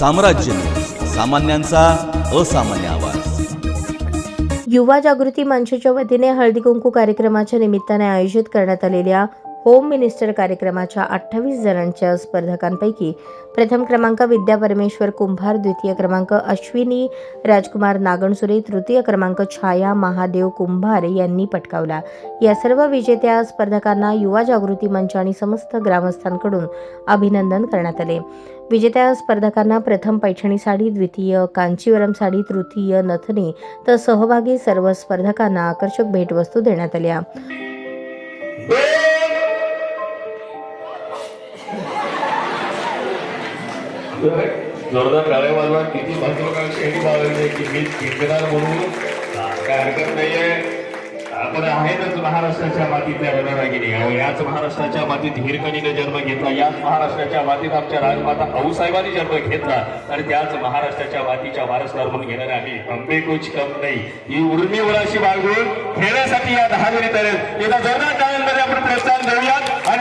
साम्राज्य. सामान्यांचा असामान्य आवाज. युवा जागृती मंचच्या वतीने हळदी कुंकू कार्यक्रमाच्या निमित्ताने आयोजित करण्यात आलेल्या होम मिनिस्टर कार्यक्रमाच्या अठ्ठावीस जणांच्या स्पर्धकांपैकी प्रथम क्रमांक विद्या परमेश्वर कुंभार द्वितीय क्रमांक अश्विनी राजकुमार नागणसुरे तृतीय क्रमांक छाया महादेव कुंभार यांनी पटकावला. या सर्व विजेत्या स्पर्धकांना युवा जागृती मंच आणि समस्त ग्रामस्थांकडून अभिनंदन करण्यात आले. विजेत्या स्पर्धकांना प्रथम पैठणी साडी द्वितीय कांचीवरम साडी तृतीय नथनी तर सहभागी सर्व स्पर्धकांना आकर्षक भेटवस्तू देण्यात आल्या. जोरदार वाजवा. किती महत्वाकांक्षी मी जिंकणार म्हणून. काय हरकत नाहीये. आपण आहेतच महाराष्ट्राच्या मातीतल्या रणरागिणी अहो, याच महाराष्ट्राच्या मातीत हिरकणीने जन्म घेतला. याच महाराष्ट्राच्या मातीत आमच्या राजमाता आऊसाहेबांनी जन्म घेतला. आणि त्याच महाराष्ट्राच्या मातीच्या वारसदार म्हणून घेणारे आम्ही अंबे कुछ कम नाही. ही उर्मी उराशी बाळगून खेळण्यासाठी या दहा मिनिट तयार आहेत. एकदा जोरदार